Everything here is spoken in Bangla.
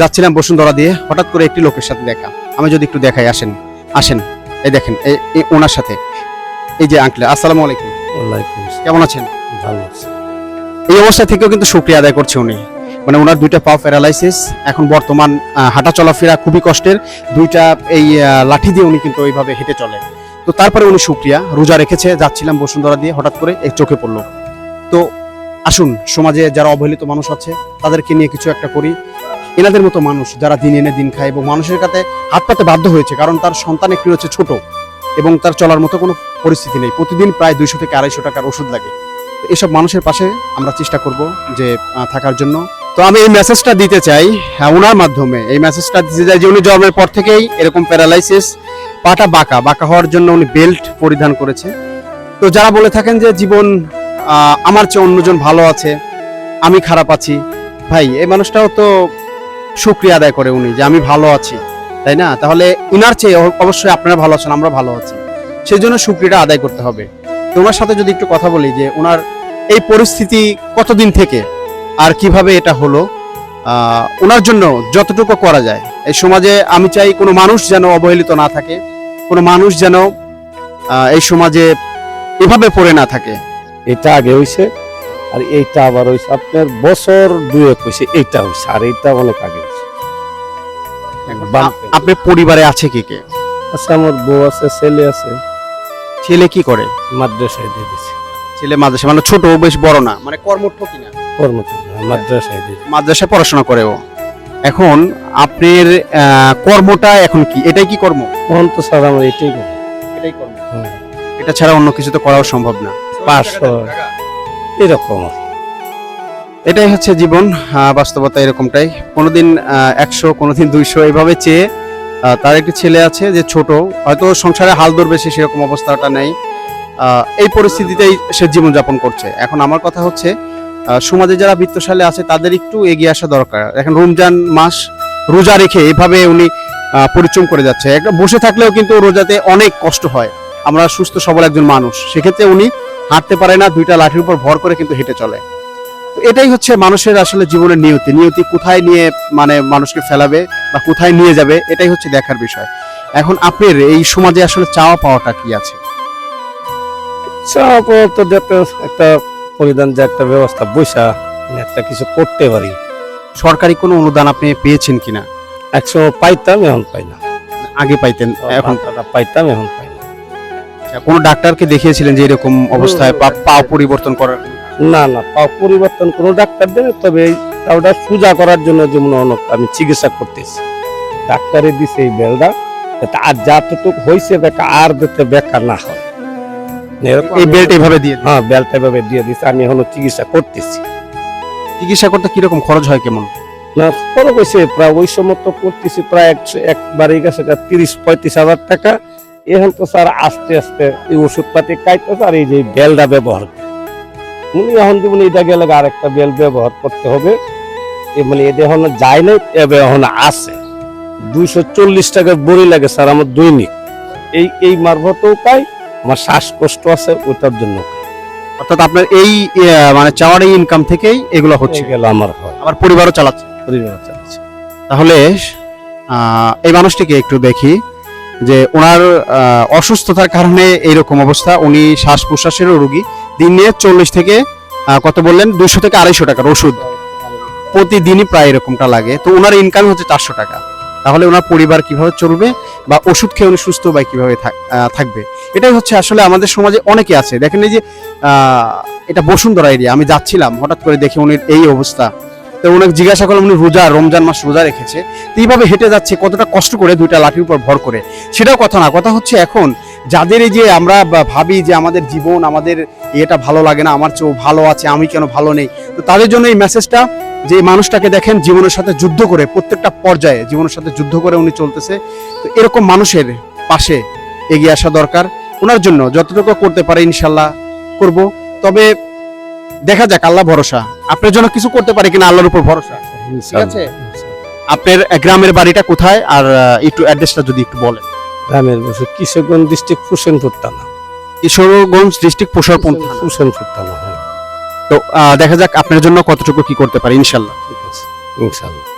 যাচ্ছিলাম বসুন্ধরা দিয়ে হঠাৎ করে একটি লোকের সাথে দেখা। আমি যদি একটু দেখাই আসেন আসেন। এই দেখেন এই ওনার সাথে। এই যে আঙ্কেল আসসালামু আলাইকুম। ওয়ালাইকুম কেমন আছেন? ভালো আছে। এই অবস্থা থেকেও কিন্তু শুক্রিয়া আদায় করছে উনি। মানে ওনার দুইটা পা প্যারালাইসিস এখন বর্তমান হাঁটা চলাফেরা খুবই কষ্টের দুইটা এই লাঠি দিয়ে উনি কিন্তু ওইভাবে হেঁটে চলে তো তারপরে উনি শুক্রিয়া রোজা রেখেছে যাচ্ছিলাম বসুন্ধরা দিয়ে হঠাৎ করে এক চোখে পড়ল। তো আসুন সমাজে যারা অবহেলিত মানুষ আছে তাদেরকে নিয়ে কিছু একটা করি। এনাদের মতো মানুষ যারা দিন এনে দিন খায় এবং মানুষের কাছে হাত পাতে বাধ্য হয়েছে কারণ তার সন্তান একটি হচ্ছে ছোট এবং তার চলার মতো কোনো পরিস্থিতি নেই। প্রতিদিন প্রায় দুইশো থেকে আড়াইশো টাকার ওষুধ লাগে। এসব মানুষের পাশে আমরা চেষ্টা করব যে থাকার জন্য। তো আমি এই মেসেজটা দিতে চাই হ্যাঁ, ওনার মাধ্যমে। এই মেসেজটা দিতে চাই যে উনি জন্মের পর থেকেই এরকম প্যারালাইসিস পাটা বাঁকা বাঁকা হওয়ার জন্য উনি বেল্ট পরিধান করেছে। তো যারা বলে থাকেন যে জীবন আমার চেয়ে অন্যজন ভালো আছে আমি খারাপ আছি। ভাই এই মানুষটাও তো শুক্রিয়া আদায় করে উনি যে আমি ভালো আছি, তাই না? তাহলে ইনার চেয়ে অবশ্যই আপনারা ভালো আছেন, আমরা ভালো আছি। সেই জন্য শুক্রিয়াটা আদায় করতে হবে। তো ওনার সাথে যদি একটু কথা বলি যে ওনার এই পরিস্থিতি কতদিন থেকে আর কীভাবে এটা হলো ওনার জন্য যতটুকু করা যায়। এই সমাজে আমি চাই কোনো মানুষ যেন অবহেলিত না থাকে, কোনো মানুষ যেন এই সমাজে এভাবে পড়ে না থাকে। এটা আগে হইছে। আর এইটা আবার হইছে আপনার বছর দুয়েক হইছে এইটা হইছে আর এইটা অনেক আগে বাম- আপনার পরিবারে আছে কে কে? আচ্ছা আমার বউ আছে ছেলে আছে। ছেলে কি করে? মাদ্রাসায় দিয়ে দিছে। ছেলে মাদ্রাসা মানে ছোট বেশ বড় না মানে কর্মঠ কিনা? কর্মচারী মাদ্রাসায় দিয়ে মাদ্রাসায় পড়াশোনা করে ও। এখন আপনার কর্মটা এখন কি? এটাই কি কর্ম? তখন তো স্যার আমার এটাই করি এটাই কর্ম। এটা ছাড়া অন্য কিছু তো করাও সম্ভব না। পাঁচশো। এরকম। এটাই হচ্ছে জীবন বাস্তবতা এরকমটাই। কোনোদিন একশো, কোনোদিন দুইশো এইভাবে চেয়ে তার একটি ছেলে আছে যে ছোট, হয়তো সংসারে হাল ধরবে সে সেরকম অবস্থাটা নেই। এই পরিস্থিতিতেই সে জীবনযাপন করছে। এখন আমার কথা হচ্ছে সমাজে যারা বৃত্তশালী আছে, তাদের একটু এগিয়ে আসা দরকার। এখন রমজান মাস রোজা রেখে এভাবে উনি পরিশ্রম করে যাচ্ছে। একটা বসে থাকলেও কিন্তু রোজাতে অনেক কষ্ট হয়। আমরা সুস্থ, সবল একজন মানুষ। সেক্ষেত্রে উনি হাঁটতে পারে না দুইটা লাঠির উপর ভর করে কিন্তু হেঁটে চলে। তো এটাই হচ্ছে মানুষের আসলে জীবনের নিয়তি। নিয়তি কোথায় নিয়ে মানে মানুষকে ফেলাবে বা কোথায় নিয়ে যাবে এটাই হচ্ছে দেখার বিষয়। এখন আপনার এই সমাজে আসলে চাওয়া পাওয়াটা কি আছে? আচ্ছা, আপাতত যাতে একটা পরিধান যে একটা ব্যবস্থা বৈশা একটা কিছু করতে পারি। সরকারি কোনো অনুদান আপনি পেয়েছেন কিনা? একসময় পাইতাম এখন পাই না। আগে পাইতেন এখন পাইতাম এখন পাই কোনো ডাক্তারকে দেখিয়েছিলেন যে এরকম অবস্থায় পা পা পরিবর্তন করার? না না পা পরিবর্তন কোনো ডাক্তার দেবে তবে ওটা সোজা করার জন্য যেমন অনেক আমি চিকিৎসা করতেছি। ডাক্তারে দিছে এই বেলটা আর যতটুকু হয়েছে যাতে আর যাতে বেকার না হয়। এই বেল্ট এভাবে দিয়ে হ্যাঁ বেলটা এভাবে দিয়ে দিছে আমি এখনও চিকিৎসা করতেছি। চিকিৎসা করতে কীরকম খরচ হয় কেমন? না খরচ হয়েছে প্রায় ওই সময় তো করতেছি প্রায় একশো একবারে গেছে তিরিশ পঁয়ত্রিশ হাজার টাকা। এখন তো স্যার আস্তে আস্তে এই ওষুধপাতি খাইতেছে আর এই যে বেলটা ব্যবহার। উনি এখন যেমন এটা গেলে আরেকটা বেল ব্যবহার করতে হবে। মানে এটা এখন যায় না এখন আছে। দুইশো চল্লিশ টাকার বড়ি লাগে স্যার আমার দৈনিক। এই এই মারফতেও পাই আমার শ্বাসকষ্ট আছে ওটার জন্য অর্থাৎ আপনার এই মানে চাওয়ার এই ইনকাম থেকেই এগুলো হচ্ছে। গেল আমার হয়। আমার পরিবারও চালাচ্ছে। পরিবারও চালাচ্ছে। তাহলে আহ, এই মানুষটিকে একটু দেখি। যে ওনার অসুস্থতার কারণে এইরকম অবস্থা। উনি শ্বাস প্রশ্বাসেরও রোগী। দিনে চল্লিশ থেকে কত বললেন? দুশো থেকে আড়াইশো টাকার ওষুধ। প্রতিদিনই প্রায় এরকমটা লাগে। তো ওনার ইনকাম হচ্ছে চারশো টাকা। তাহলে ওনার পরিবার কীভাবে চলবে? বা ওষুধ খেয়ে উনি সুস্থ বা কীভাবে থাকবে? এটাই হচ্ছে আসলে আমাদের সমাজে অনেকে আছে। দেখেন এই যে এটা বসুন্ধরা এরিয়া আমি যাচ্ছিলাম, হঠাৎ করে দেখে উনি এই অবস্থা। তো ওনাকে জিজ্ঞাসা করলাম উনি রোজা, রমজান মাস রোজা রেখেছে। তো এইভাবে হেঁটে যাচ্ছে, কতটা কষ্ট করে দুইটা লাঠির উপর ভর করে। সেটাও কথা না, কথা হচ্ছে এখন যাদের এই যে আমরা ভাবি যে আমাদের জীবন, আমাদের এটা ভালো লাগে না, আমার চেয়েও ভালো আছে, আমি কেন ভালো নেই, তো তাদের জন্য এই মেসেজটা যে মানুষটাকে দেখেন জীবনের সাথে যুদ্ধ করে, প্রত্যেকটা পর্যায়ে জীবনের সাথে যুদ্ধ করে উনি চলতেছে। তো এরকম মানুষের পাশে এগিয়ে আসা দরকার। ওনার জন্য যতটুকু করতে পারে ইনশাল্লাহ করব। তবে দেখা যাক আল্লাহ ভরসা। আপনার জন্য কিছু করতে পারে কিনা আল্লাহর উপর ভরসা? ঠিক আছে? আপনার গ্রামের বাড়িটা কোথায়? আর একটু অ্যাড্রেসটা যদি একটু বলেন। গ্রামের বসে কিশোরগঞ্জ ডিস্ট্রিক্ট হোসেনপুর থানা। কিশোরগঞ্জ ডিস্ট্রিক্ট পোষারপুর থানা। হোসেনপুর থানা হ্যাঁ। তো আহ, দেখা যাক আপনার জন্য কতটুকু কি করতে পারে ইনশাল্লাহ। ঠিক আছে ইনশাল্লাহ।